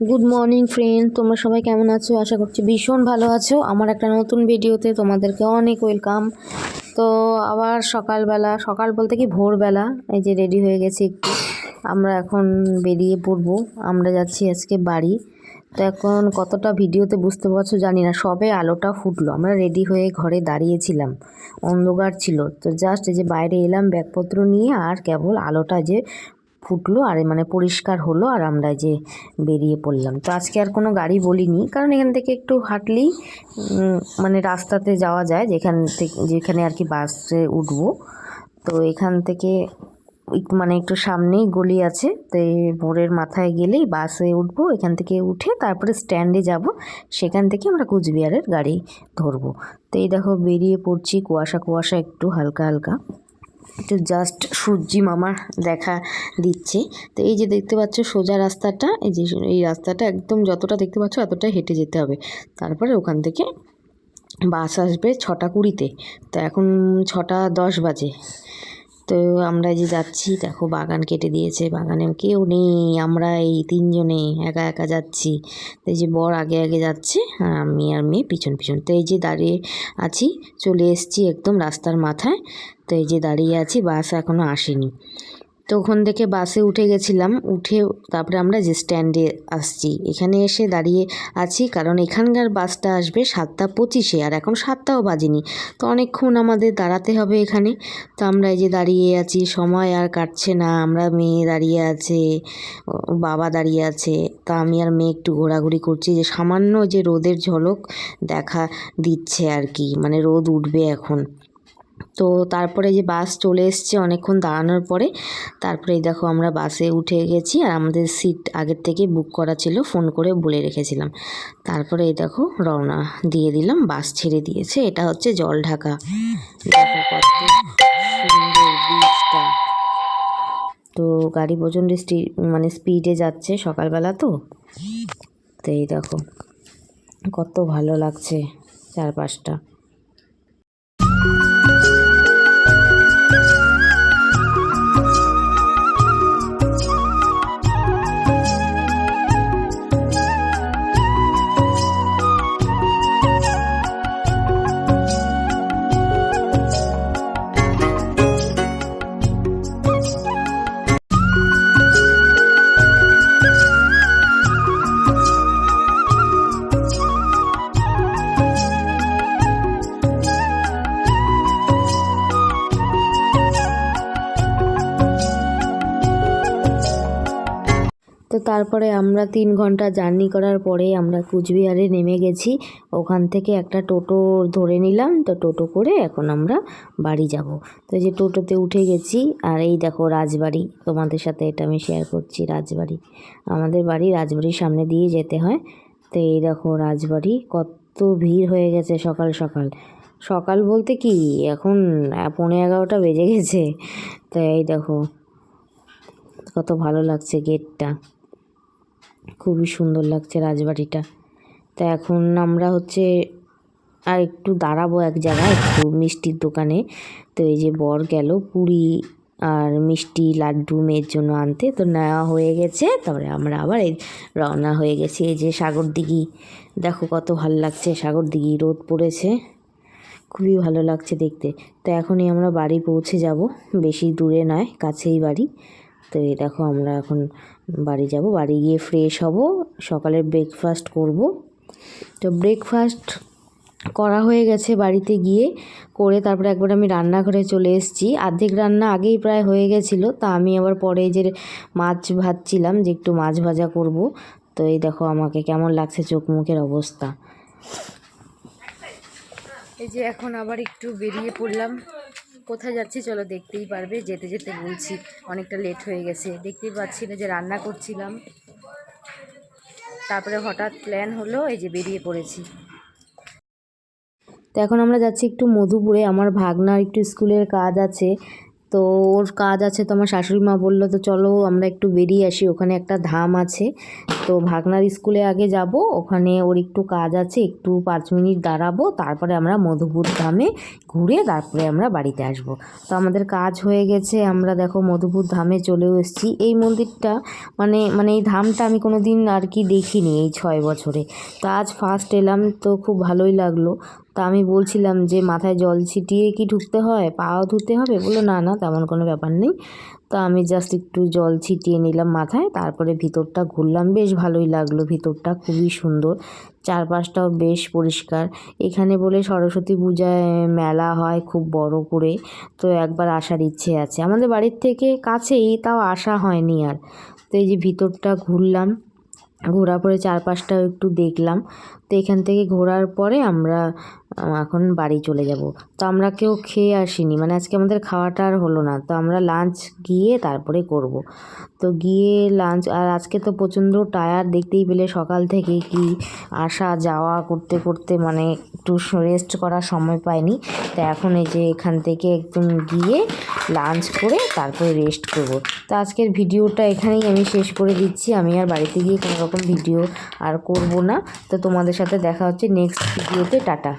Good morning friend তোমরা সবাই কেমন আছো? আশা করছি ভীষণ ভালো আছো। আমার একটা নতুন ভিডিওতে তোমাদেরকে অনেক ওয়েলকাম তো আবার সকালবেলা, সকাল বলতে কি ভোরবেলা, এই যে রেডি হয়ে গেছি একটু। আমরা এখন বেরিয়ে পড়ব। আমরা যাচ্ছি আজকে বাড়ি। তো এখন কতটা ভিডিওতে বুঝতে পারছ জানি না। সবে আলোটা ফুটলো। আমরা রেডি হয়ে ঘরে দাঁড়িয়েছিলাম। অন্ধকার ছিল। তো জাস্ট এই যে বাইরে এলাম, ব্যাগপত্র নিয়ে আর কেবল আলোটা যে ফুটলো, আর মানে পরিষ্কার হলো আর আমরা যে বেরিয়ে পড়লাম। তো আজকে আর কোনো গাড়ি বলিনি, কারণ এখান থেকে একটু হাঁটলেই মানে রাস্তাতে যাওয়া যায়, যেখান থেকে যেখানে আর কি বাসে উঠবো। তো এখান থেকে মানে একটু সামনেই গলি আছে, তো ভোরের মাথায় গেলেই বাসে উঠবো, এখান থেকে উঠে তারপরে স্ট্যান্ডে যাব, সেখান থেকে আমরা কুচবিহারের গাড়ি ধরবো। তো এই দেখো বেরিয়ে পড়ছি কুয়াশা কুয়াশা একটু হালকা হালকা। একটু জাস্ট সূর্যি মামার দেখা দিচ্ছে। তো এই যে দেখতে পাচ্ছ সোজা রাস্তাটা, এই যে এই রাস্তাটা একদম যতটা দেখতে পাচ্ছ এতটাই হেঁটে যেতে হবে। তারপরে ওখান থেকে বাস আসবে ছটা কুড়িতে। তো এখন ছটা দশ বাজে। তো আমরা যে যাচ্ছি, দেখো বাগান কেটে দিয়েছে, বাগানে কেউ নেই, আমরা এই তিনজনে একা একা যাচ্ছি। তো এই যে বর আগে আগে যাচ্ছে, আর আমি আর মেয়ে পিছন পিছন। তো এই যে দাঁড়িয়ে আছি, চলে এসছি একদম রাস্তার মাথায়। তো এই যে দাঁড়িয়ে আছি, বাস এখনও আসেনি। তো ওখান থেকে বাসে উঠে গেছিলাম, উঠে তারপরে আমরা যে স্ট্যান্ডে আসছি। এখানে এসে দাঁড়িয়ে আছি, কারণ এখানকার বাসটা আসবে সাতটা পঁচিশে আর এখন সাতটাও বাজেনি। তো অনেকক্ষণ আমাদের দাঁড়াতে হবে এখানে। তো আমরা এই যে দাঁড়িয়ে আছি, সময় আর কাটছে না, আমরা মেয়ে দাঁড়িয়ে আছে বাবা দাঁড়িয়ে আছে। তা আমি আর মেয়ে একটু ঘোরাঘুরি করছি, যে সামান্য যে রোদের ঝলক দেখা দিচ্ছে আর কি মানে রোদ উঠবে এখন। তো তারপরে যে বাস চলে এসছে অনেকক্ষণ দাঁড়ানোর পরে, তারপরে দেখো আমরা বাসে উঠে গেছি আর আমাদের সিট আগের থেকে বুক করা ছিল, ফোন করে বলে রেখেছিলাম। তারপরে এই দেখো রওনা দিয়ে দিলাম, বাস ছেড়ে দিয়েছে, এটা হচ্ছে জল ঢাকা দেখো কত সুন্দর বীজটা তো গাড়ি প্রচণ্ড মানে স্পিডে যাচ্ছে সকালবেলা তো। তো এই দেখো কত ভালো লাগছে চারপাশটা। তারপরে আমরা তিন ঘণ্টা জার্নি করার পরে আমরা কুচবিহারে নেমে গেছি। ওখান থেকে একটা টোটো ধরে নিলাম, তো টোটো করে এখন আমরা বাড়ি যাব। তো যে টোটোতে উঠে গেছি, আর এই দেখো রাজবাড়ি, তোমাদের সাথে এটা আমি শেয়ার করছি, রাজবাড়ি। আমাদের বাড়ি রাজবাড়ির সামনে দিয়ে যেতে হয়। তো এই দেখো রাজবাড়ি, কত ভিড় হয়ে গেছে সকাল সকাল। সকাল বলতে কি, এখন পৌনে এগারোটা বেজে গেছে। তো এই দেখো, কত ভালো লাগছে গেটটা খুবই সুন্দর লাগছে রাজবাড়িটা। তো এখন আমরা হচ্ছে আর একটু দাঁড়াবো এক জায়গায়, একটু মিষ্টির দোকানে। তো এই যে বর গেল পুরি আর মিষ্টি লাড্ডু মেয়ের জন্য আনতে, তো নেওয়া হয়ে গেছে। তারপরে আমরা আবার এই রওনা হয়ে গেছি এই যে সাগর দিঘি। দেখো কত ভালো লাগছে, সাগর দিঘি রোদ পড়েছে। খুবই ভালো লাগছে দেখতে। তো এখনই আমরা বাড়ি পৌঁছে যাব, বেশি দূরে নয়, কাছেই বাড়ি। তো এই দেখো আমরা এখন বাড়ি যাব, বাড়ি গিয়ে ফ্রেশ হব সকালে ব্রেকফাস্ট করব। তো ব্রেকফাস্ট করা হয়ে গেছে বাড়িতে গিয়ে, করে তারপরে একবার আমি রান্নাঘরে চলে এসেছি। অর্ধেক রান্না আগেই প্রায় হয়ে গেছিল, তা আমি আবার পরে যে মাছ ভাজছিলাম যে একটু মাছ ভাজা করব। তো এই দেখো আমাকে কেমন লাগছে চোখ মুখের অবস্থা। এই যে এখন আবার একটু বেরিয়ে পড়লাম। কোথায় যাচ্ছি চলো দেখতেই পারবে, যেতে যেতে বলছি অনেকটা লেট হয়ে গেছে। দেখতেই পাচ্ছি না যে রান্না করছিলাম। তারপরে হঠাৎ প্ল্যান হলো এই যে বেরিয়ে পড়েছি। তো এখন আমরা যাচ্ছি একটু মধুপুরে, আমার ভাগনার একটু স্কুলের কাজ আছে। তো ওর কাজ আছে, তো আমার শাশুড়ি মা বলল, তো চলো আমরা একটু বেরিয়ে আসি, ওখানে একটা ধাম আছে। তো ভাগনার স্কুলে আগে যাব, ওখানে ওর একটু কাজ আছে, একটু পাঁচ মিনিট দাঁড়াবো, তারপরে আমরা মধুপুর ধামে ঘুরে তারপরে আমরা বাড়িতে আসব। তো আমাদের কাজ হয়ে গেছে, আমরা দেখো মধুপুর ধামে চলেও এসেছি। এই মন্দিরটা মানে মানে এই ধামটা আমি কোনো দিন আর কি দেখিনি এই ছয় বছরে। তো আজ ফার্স্ট এলাম, তো খুব ভালোই লাগল। তা আমি বলছিলাম যে, মাথায় জল ছিটিয়ে কি ঢুকতে হয়? পাও ধুতে হবে? বলল, না না, তেমন কোনো ব্যাপার নেই। তো আমি জাস্ট একটু জল ছিটিয়ে নিলাম মাথায়, তারপরে ভিতরটা ঘুরলাম। বেশ ভালোই লাগল, ভিতরটা খুবই সুন্দর। চারপাশটাও বেশ পরিষ্কার। এখানে বলে সরস্বতী পূজায় মেলা হয় খুব বড় করে, তো একবার আসার ইচ্ছে আছে। আমাদের বাড়ির থেকে কাছেই, তাও আসা হয়নি আর। তো এই যে ভিতরটা ঘুরলাম ঘোরার পরে চারপাশটাও একটু দেখলাম। তো এখান থেকে ঘোরার পরে আমরা এখন বাড়ি চলে যাব। তো আমরা কেউ খেয়ে আসিনি। মানে আজকে আমাদের খাওয়াটা আর হলো না। তো আমরা লাঞ্চ গিয়ে তারপরে করব। তো গিয়ে লাঞ্চ আর আজকে তো প্রচণ্ড টায়ার দেখতেই পেলে সকাল থেকে কি আসা যাওয়া করতে করতে মানে একটু রেস্ট করার সময় পাইনি। তো এখন এই যে এখান থেকে একদম গিয়ে লাঞ্চ করে তারপরে রেস্ট করব। তো আজকের ভিডিওটা এখানেই আমি শেষ করে দিচ্ছি। আমি আর বাড়িতে গিয়ে কোনো রকম ভিডিও আর করব না। তো তোমাদের সাথে দেখা হচ্ছে নেক্সট ভিডিওতে টাটা।